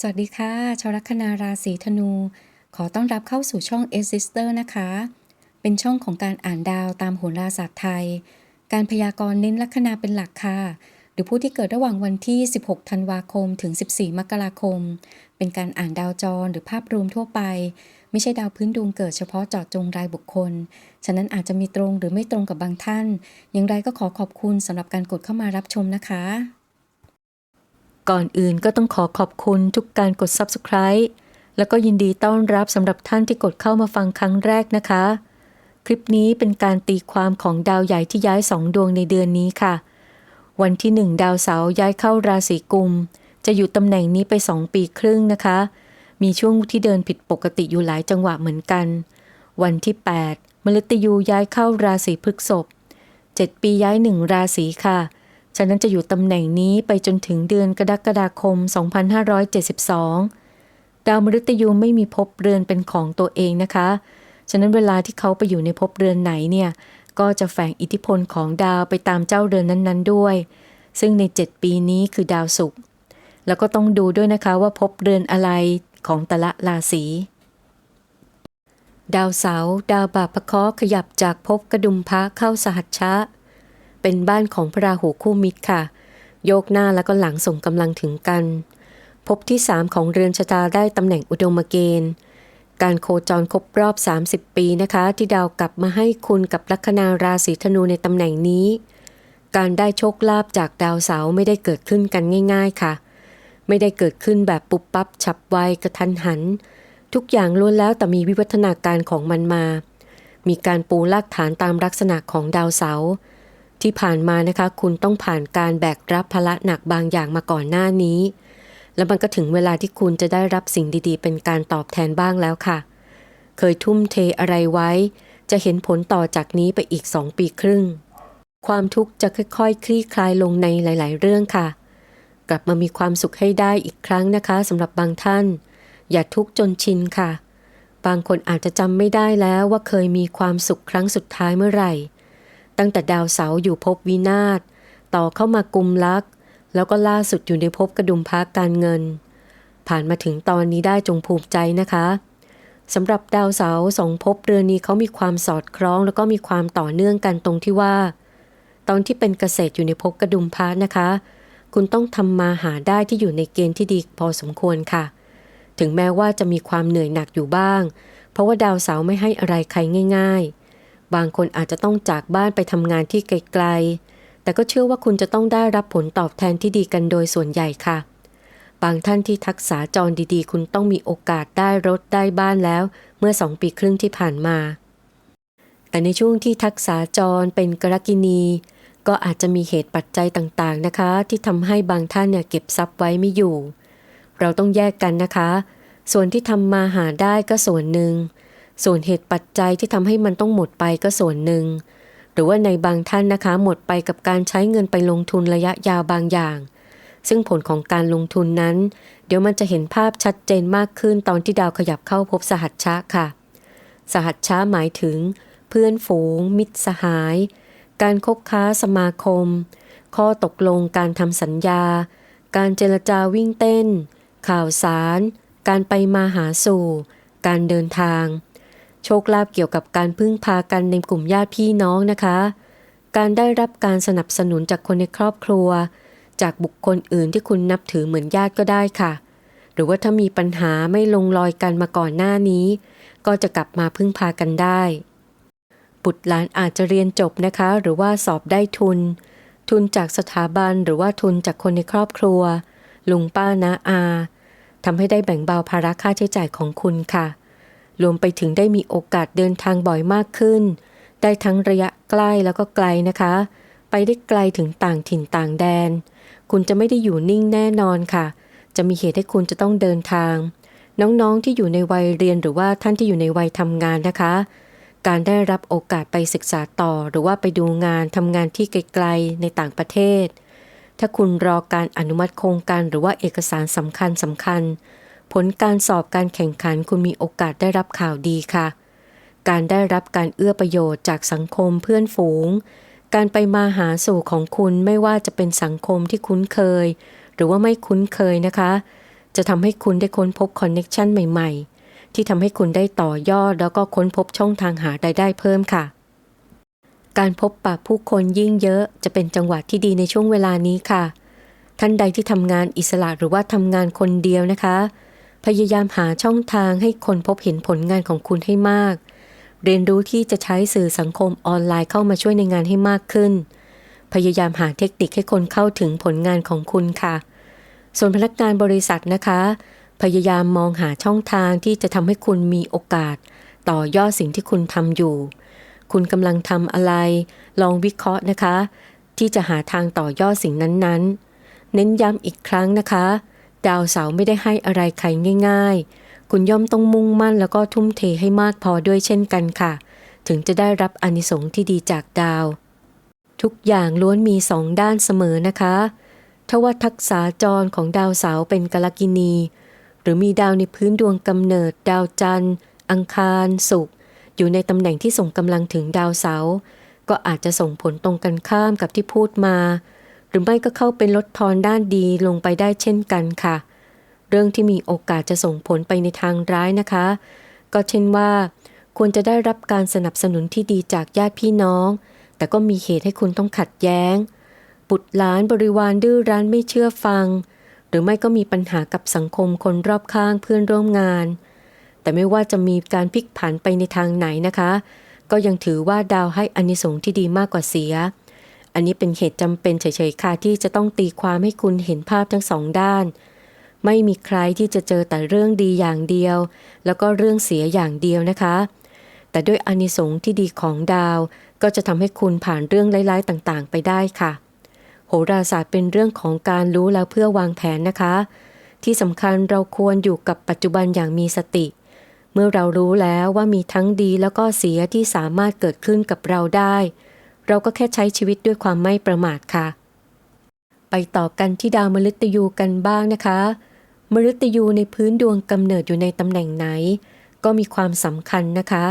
สวัสดีค่ะ ชาวลัคนาราศีธนู ขอต้อนรับเข้าสู่ช่อง e s i s t e r นะคะ เป็นช่องของการอ่านดาวตามโหราศาสตร์ไทย การพยากรณ์เน้นลัคนาเป็นหลักค่ะ หรือผู้ที่เกิดระหว่างวันที่ 16 ธันวาคม ถึง 14 มกราคม เป็นการอ่านดาวจรหรือภาพรวมทั่วไป ไม่ใช่ดาวพื้นดวงเกิดเฉพาะเจาะจงรายบุคคล ฉะนั้นอาจจะมีตรงหรือไม่ตรงกับบางท่าน อย่างไรก็ขอขอบคุณสำหรับการกดเข้ามารับชมนะคะ ก่อนอื่นก็ต้องขอขอบคุณทุกการกด Subscribe แล้วก็ยินดีต้อนรับสำหรับท่านที่กดเข้ามาฟังครั้งแรกนะคะ คลิปนี้เป็นการตีความของดาวใหญ่ที่ย้ายสองดวงในเดือนนี้ค่ะ วันที่หนึ่งดาวเสาร์ย้ายเข้าราศีกุม จะอยู่ตำแหน่งนี้ไป2ปีครึ่งนะคะ มีช่วงที่เดินผิดปกติอยู่หลายจังหวะเหมือนกัน วันที่ 8 มฤตยูย้ายเข้าราศีพฤษภ7ปีย้ายหนึ่งราศีค่ะ ฉะนั้นจะอยู่ตำแหน่งนี้ไปจนถึงเดือนกรกฎาคม 2572 ดาวมฤตยูไม่มีภพเรือนเป็นของตัวเองนะคะ ฉะนั้นเวลาที่เขาไปอยู่ในภพเรือนไหนเนี่ย ก็จะแฝงอิทธิพลของดาวไปตามเจ้าเรือนนั้นๆด้วย ซึ่งใน 7 ปีนี้คือดาวศุกร์ แล้วก็ต้องดูด้วยนะคะว่าภพเรือนอะไรของแต่ละราศีดาวเสาร์ดาวบาปพเคราะขยับจากภพกระดุมพระเข้าสหัชชะ เป็นบ้านของพระราหูคู่มิตรค่ะ โยกหน้าแล้วก็หลังส่งกำลังถึงกันภพที่ 3 ของเรือนชะตาได้ตำแหน่งอุดมเกณฑ์ การโคจรครบรอบ 30 ปีนะคะ ที่ดาวกลับมาให้คุณกับลัคนาราศีธนูในตำแหน่งนี้ การได้โชคลาภจากดาวเสาร์ไม่ได้เกิดขึ้นกันง่าย ๆค่ะ ไม่ได้เกิดขึ้นแบบปุบปับฉับไวกระทันหัน ทุกอย่างล้วนแล้วแต่มีวิวัฒนาการของมันมา มีการปูรากฐานตามลักษณะของดาวเสาร์ ที่ผ่านมานะคะคุณต้องผ่านการแบกรับภาระหนักบางอย่างมาก่อนหน้านี้ แล้วมันก็ถึงเวลาที่คุณจะได้รับสิ่งดีๆ เป็นการตอบแทนบ้างแล้วค่ะ เคยทุ่มเทอะไรไว้ จะเห็นผลต่อจากนี้ไปอีก2ปีครึ่ง ความทุกข์จะค่อยๆคลี่คลายลงในหลาย ๆ เรื่องค่ะ กลับมามีความสุขให้ได้อีกครั้งนะคะสำหรับบางท่าน อย่าทุกข์จนชินค่ะ บางคนอาจจะจำไม่ได้แล้วว่าเคยมีความสุขครั้งสุดท้ายเมื่อไหร่ ตั้งแต่ดาวเสาอยู่ภพวินาศต่อเข้ามากุมลัก แล้วก็ล่าสุดอยู่ในภพกระดุมพักการเงิน ผ่านมาถึงตอนนี้ได้จงภูมิใจนะคะสำหรับดาวเสาสองภพเรือนนี้เขามีความสอดคล้อง แล้วก็มีความต่อเนื่องกันตรงที่ว่า ตอนที่เป็นเกษตรอยู่ในภพกระดุมพักนะคะ คุณต้องทำมาหาได้ที่อยู่ในเกณฑ์ที่ดีพอสมควรค่ะ ถึงแม้ว่าจะมีความเหนื่อยหนักอยู่บ้าง เพราะว่าดาวเสาไม่ให้อะไรใครง่าย ๆ บางคนอาจจะต้องจากบ้านไปทำงานที่ไกลๆ แต่ก็เชื่อว่าคุณจะต้องได้รับผลตอบแทนที่ดีกันโดยส่วนใหญ่ค่ะ บางท่านที่ทักษาจรดีๆ คุณต้องมีโอกาสได้รถได้บ้านแล้ว เมื่อสองปีครึ่งที่ผ่านมา แต่ในช่วงที่ทักษาจรเป็นกรกินี ก็อาจจะมีเหตุปัจจัยต่างๆนะคะ ที่ทำให้บางท่านเนี่ยเก็บทรัพย์ไว้ไม่อยู่ เราต้องแยกกันนะคะ ส่วนที่ทำมาหาได้ก็ส่วนหนึ่ง ส่วนเหตุปัจจัยที่ทำให้มันต้องหมดไปก็ส่วนหนึ่ง หรือว่าในบางท่านนะคะหมดไปกับการใช้เงินไปลงทุนระยะยาวบางอย่าง ซึ่งผลของการลงทุนนั้น เดี๋ยวมันจะเห็นภาพชัดเจนมากขึ้นตอนที่ดาวขยับเข้าพบสหัชชะค่ะ สหัชชะหมายถึง เพื่อนฝูง มิตรสหาย การคบค้าสมาคม ข้อตกลงการทำสัญญา การเจรจาวิ่งเต้น ข่าวสาร การไปมาหาสู่ การเดินทาง โชคลาภเกี่ยวกับการพึ่งพากันในกลุ่มญาติพี่น้องนะคะ การได้รับการสนับสนุนจากคนในครอบครัว จากบุคคลอื่นที่คุณนับถือเหมือนญาติก็ได้ค่ะ หรือว่าถ้ามีปัญหาไม่ลงรอยกันมาก่อนหน้านี้ ก็จะกลับมาพึ่งพากันได้ บุตรหลานอาจจะเรียนจบนะคะ หรือว่าสอบได้ทุน ทุนจากสถาบันหรือว่าทุนจากคนในครอบครัว ลุงป้านาอาทำให้ได้แบ่งเบาภาระค่าใช้จ่ายของคุณค่ะ รวมไปถึงได้มีโอกาสเดินทางบ่อยมากขึ้น ได้ทั้งระยะใกล้แล้วก็ไกลนะคะ ไปได้ไกลถึงต่างถิ่นต่างแดน คุณจะไม่ได้อยู่นิ่งแน่นอนค่ะ จะมีเหตุให้คุณจะต้องเดินทาง น้องๆที่อยู่ในวัยเรียนหรือว่าท่านที่อยู่ในวัยทำงานนะคะ การได้รับโอกาสไปศึกษาต่อ หรือว่าไปดูงานทำงานที่ไกลๆในต่างประเทศ ถ้าคุณรอการอนุมัติโครงการหรือว่าเอกสารสำคัญสำคัญ ผลการสอบการแข่งขันคุณมีโอกาสได้รับข่าวดีค่ะ การได้รับการเอื้อประโยชน์จากสังคมเพื่อนฝูง การไปมาหาสู่ของคุณไม่ว่าจะเป็นสังคมที่คุ้นเคย หรือว่าไม่คุ้นเคยนะคะ จะทำให้คุณได้ค้นพบคอนเน็ชันใหม่ ๆ ที่ทำให้คุณได้ต่อยอดแล้วก็ค้นพบช่องทางหารายได้เพิ่มค่ะ การพบปะผู้คนยิ่งเยอะจะเป็นจังหวะที่ดีในช่วงเวลานี้ค่ะ ท่านใดที่ทำงานอิสระหรือว่าทำงานคนเดียวนะคะ พยายามหาช่องทางให้คนพบเห็นผลงานของคุณให้มาก เรียนรู้ที่จะใช้สื่อสังคมออนไลน์เข้ามาช่วยในงานให้มากขึ้น พยายามหาเทคนิคให้คนเข้าถึงผลงานของคุณค่ะ ส่วนพนักงานบริษัทนะคะ พยายามมองหาช่องทางที่จะทำให้คุณมีโอกาส ต่อยอดสิ่งที่คุณทำอยู่ คุณกำลังทำอะไร ลองวิเคราะห์นะคะ ที่จะหาทางต่อยอดสิ่งนั้นๆ เน้นย้ำอีกครั้งนะคะ ดาวเสาไม่ได้ให้อะไรใครง่าย ๆ คุณย่อมต้องมุ่งมั่นแล้วก็ทุ่มเทให้มากพอด้วยเช่นกันค่ะ ถึงจะได้รับอนิสงส์ที่ดีจากดาว ทุกอย่างล้วนมีสองด้านเสมอนะคะถ้าว่าทักษะจรของดาวเสาเป็นกลกินี หรือมีดาวในพื้นดวงกำเนิด ดาวจันทร์ อังคารศุกร์อยู่ในตำแหน่งที่ส่งกำลังถึงดาวเสาก็อาจจะส่งผลตรงกันข้ามกับที่พูดมา หรือไม่ก็เข้าเป็นลดทอนด้านดีลงไปได้เช่นกันค่ะ เรื่องที่มีโอกาสจะส่งผลไปในทางร้ายนะคะ ก็เช่นว่า ควรจะได้รับการสนับสนุนที่ดีจากญาติพี่น้อง แต่ก็มีเหตุให้คุณต้องขัดแย้ง บุตรหลานบริวารดื้อรั้นไม่เชื่อฟัง หรือไม่ก็มีปัญหากับสังคมคนรอบข้างเพื่อนร่วมงาน แต่ไม่ว่าจะมีการพลิกผันไปในทางไหนนะคะ ก็ยังถือว่าดาวให้อานิสงส์ที่ดีมากกว่าเสีย อันนี้เป็นเหตุจำเป็นเฉยๆค่ะที่จะต้องตีความให้คุณเห็นภาพทั้งสองด้าน ไม่มีใครที่จะเจอแต่เรื่องดีอย่างเดียว แล้วก็เรื่องเสียอย่างเดียวนะคะ แต่ด้วยอนิสงส์ที่ดีของดาว ก็จะทำให้คุณผ่านเรื่องร้ายๆต่างๆ ไปได้ค่ะ โหราศาสตร์เป็นเรื่องของการรู้แล้วเพื่อวางแผนนะคะ ที่สำคัญเราควรอยู่กับปัจจุบันอย่างมีสติเมื่อเรารู้แล้วว่ามีทั้งดีแล้วก็เสียที่สามารถเกิดขึ้นกับเราได้ เราก็แค่ใช้ชีวิตด้วยความไม่ประมาทค่ะ ไปต่อกันที่ดาวมฤตยูกันบ้างนะคะ มฤตยูในพื้นดวงกำเนิดอยู่ในตำแหน่งไหน ก็มีความสำคัญนะคะ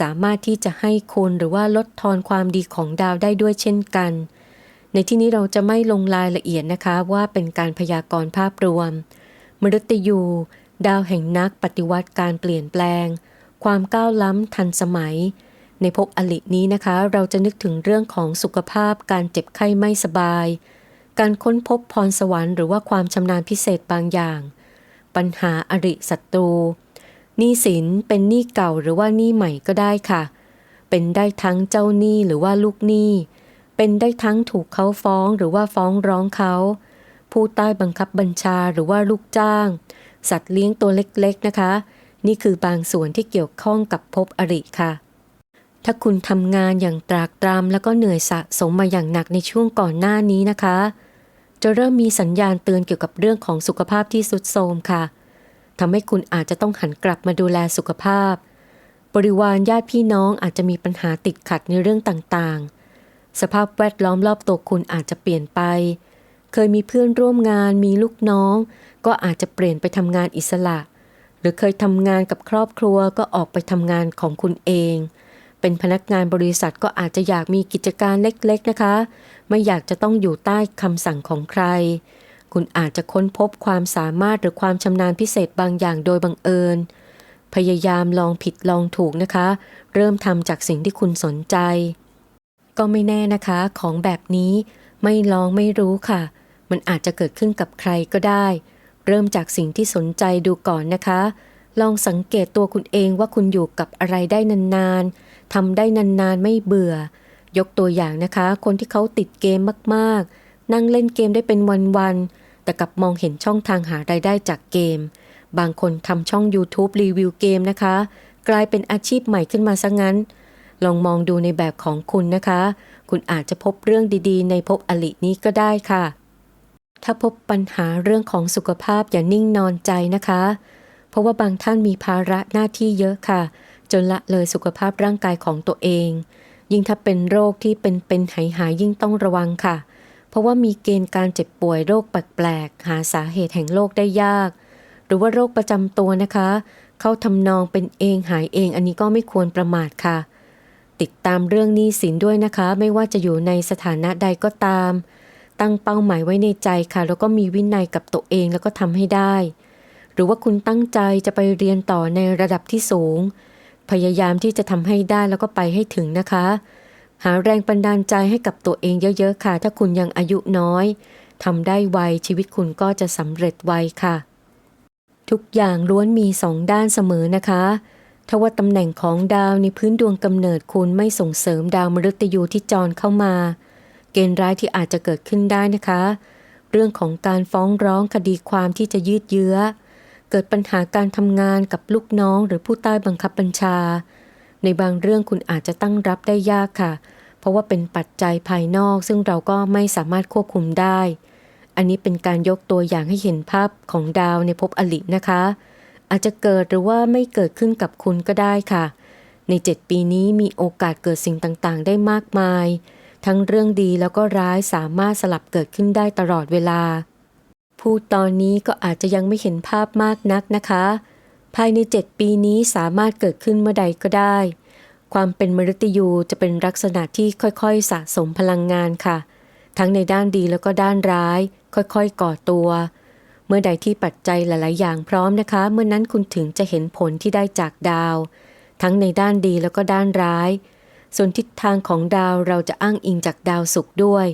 สามารถที่จะให้คุณหรือว่าลดทอนความดีของดาวได้ด้วยเช่นกัน ในที่นี้เราจะไม่ลงรายละเอียดนะคะว่าเป็นการพยากรณ์ภาพรวม มฤตยู ดาวแห่งนักปฏิวัติการเปลี่ยนแปลง ความก้าวล้ำทันสมัย ในภพอลินี้นะคะ เราจะนึกถึงเรื่องของสุขภาพการเจ็บไข้ไม่สบาย การค้นพบพรสวรรค์หรือว่าความชำนาญพิเศษบางอย่าง ปัญหาอริศัตรูหนี้สินเป็นหนี้เก่าหรือว่าหนี้ใหม่ก็ได้ค่ะ เป็นได้ทั้งเจ้าหนี้หรือว่าลูกหนี้ เป็นได้ทั้งถูกเขาฟ้องหรือว่าฟ้องร้องเขา ผู้ใต้บังคับบัญชาหรือว่าลูกจ้าง สัตว์เลี้ยงตัวเล็กๆนะคะ นี่คือบางส่วนที่เกี่ยวข้องกับภพอริค่ะ ถ้าคุณทำงานอย่างตรากตรำแล้วก็เหนื่อยสะสมมาอย่างหนักในช่วงก่อนหน้านี้นะคะ จะเริ่มมีสัญญาณเตือนเกี่ยวกับเรื่องของสุขภาพที่สุดโทรมค่ะทำให้คุณอาจจะต้องหันกลับมาดูแลสุขภาพ บริวารญาติพี่น้องอาจจะมีปัญหาติดขัดในเรื่องต่างๆ สภาพแวดล้อมรอบตัวคุณอาจจะเปลี่ยนไป เคยมีเพื่อนร่วมงานมีลูกน้อง ก็อาจจะเปลี่ยนไปทำงานอิสระ หรือเคยทำงานกับครอบครัวก็ออกไปทำงานของคุณเอง เป็นพนักงานบริษัทก็อาจจะอยากมีกิจการเล็กๆนะคะ ไม่อยากจะต้องอยู่ใต้คำสั่งของใคร คุณอาจจะค้นพบความสามารถหรือความชำนาญพิเศษบางอย่างโดยบังเอิญ พยายามลองผิดลองถูกนะคะ เริ่มทำจากสิ่งที่คุณสนใจ ก็ไม่แน่นะคะของแบบนี้ไม่ลองไม่รู้ค่ะ มันอาจจะเกิดขึ้นกับใครก็ได้ เริ่มจากสิ่งที่สนใจดูก่อนนะคะ ลองสังเกตตัวคุณเองว่าคุณอยู่กับอะไรได้นานๆ ทำได้นานๆไม่เบื่อ ยกตัวอย่างนะคะ คนที่เขาติดเกมมากๆ นั่งเล่นเกมได้เป็นวันๆ แต่กลับมองเห็นช่องทางหารายได้จากเกม บางคนทำช่อง YouTube รีวิวเกมนะคะ กลายเป็นอาชีพใหม่ขึ้นมาซะงั้น ลองมองดูในแบบของคุณนะคะ คุณอาจจะพบเรื่องดีๆ ในภพอลินี้ก็ได้ค่ะ ถ้าพบปัญหาเรื่องของสุขภาพอย่านิ่งนอนใจนะคะ เพราะว่าบางท่านมีภาระหน้าที่เยอะค่ะ จนละเลยสุขภาพร่างกายของตัวเอง ยิ่งถ้าเป็นโรคที่เป็นเป็นหายหายยิ่งต้องระวังค่ะ เพราะว่ามีเกณฑ์การเจ็บป่วยโรคแปลกๆ หาสาเหตุแห่งโรคได้ยาก หรือว่าโรคประจำตัวนะคะ เข้าทำนองเป็นเองหายเองอันนี้ก็ไม่ควรประมาทค่ะ ติดตามเรื่องนี้สินด้วยนะคะ ไม่ว่าจะอยู่ในสถานะใดก็ตาม ตั้งเป้าหมายไว้ในใจค่ะ แล้วก็มีวินัยกับตัวเองแล้วก็ทำให้ได้ หรือว่าคุณตั้งใจจะไปเรียนต่อในระดับที่สูง พยายามที่จะทำให้ได้แล้วก็ไปให้ถึงนะคะ หาแรงบันดาลใจให้กับตัวเองเยอะๆค่ะ ถ้าคุณยังอายุน้อยทำได้ไวชีวิตคุณก็จะสำเร็จไวค่ะ ทุกอย่างล้วนมีสองด้านเสมอนะคะถ้าว่าตำแหน่งของดาวในพื้นดวงกำเนิดคุณไม่ส่งเสริมดาวมฤตยูที่จรเข้ามา เกณฑ์ร้ายที่อาจจะเกิดขึ้นได้นะคะ เรื่องของการฟ้องร้องคดีความที่จะยืดเยื้อ เกิดปัญหาการทำงานกับลูกน้องหรือผู้ใต้บังคับบัญชา ในบางเรื่องคุณอาจจะตั้งรับได้ยากค่ะ เพราะว่าเป็นปัจจัยภายนอกซึ่งเราก็ไม่สามารถควบคุมได้ อันนี้เป็นการยกตัวอย่างให้เห็นภาพของดาวในภพอลินะคะ อาจจะเกิดหรือว่าไม่เกิดขึ้นกับคุณก็ได้ค่ะ ใน 7 ปีนี้มีโอกาสเกิดสิ่งต่างๆ ได้มากมาย ทั้งเรื่องดีแล้วก็ร้ายสามารถสลับเกิดขึ้นได้ตลอดเวลา พูดตอนนี้ก็อาจจะยังไม่เห็นภาพมากนักนะคะ ภายใน 7 ปีนี้สามารถเกิดขึ้นเมื่อใดก็ได้ ความเป็นมฤตยูจะเป็นลักษณะที่ค่อยๆ สะสมพลังงานค่ะ ทั้งในด้านดีแล้วก็ด้านร้าย ค่อยๆ ก่อตัว เมื่อใดที่ปัจจัยหลายๆ อย่างพร้อมนะคะ เมื่อนั้นคุณถึงจะเห็นผลที่ได้จากดาว ทั้งในด้านดีแล้วก็ด้านร้าย ส่วนทิศทางของดาวเราจะอ้างอิงจากดาวศุกร์ด้วย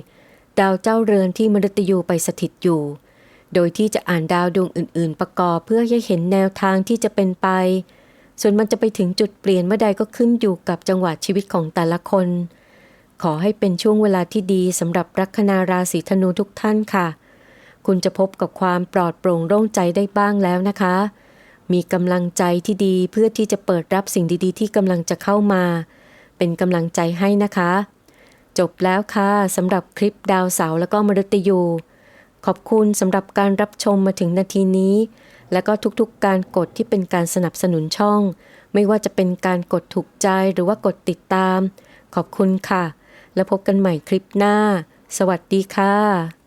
ดาวเจ้าเรือนที่มฤตยูไปสถิตอยู่ โดยที่จะอ่านดาวดวงอื่น ๆ ประกอบเพื่อให้เห็นแนวทางที่จะเป็นไป ส่วนมันจะไปถึงจุดเปลี่ยนเมื่อใดก็ขึ้นอยู่กับจังหวะชีวิตของแต่ละคน ขอให้เป็นช่วงเวลาที่ดีสำหรับลัคนาราศีธนูทุกท่านค่ะ คุณจะพบกับความปลอดโปร่งโล่งใจได้บ้างแล้วนะคะ มีกำลังใจที่ดีเพื่อที่จะเปิดรับสิ่งดี ๆ ที่กำลังจะเข้ามา เป็นกำลังใจให้นะคะ จบแล้วค่ะสำหรับคลิปดาวเสาร์แล้วก็มฤตยู ขอบคุณสำหรับการรับชมมาถึงนาทีนี้ และก็ทุกๆการกดที่เป็นการสนับสนุนช่อง ไม่ว่าจะเป็นการกดถูกใจหรือว่ากดติดตาม ขอบคุณค่ะ แล้วพบกันใหม่คลิปหน้า สวัสดีค่ะ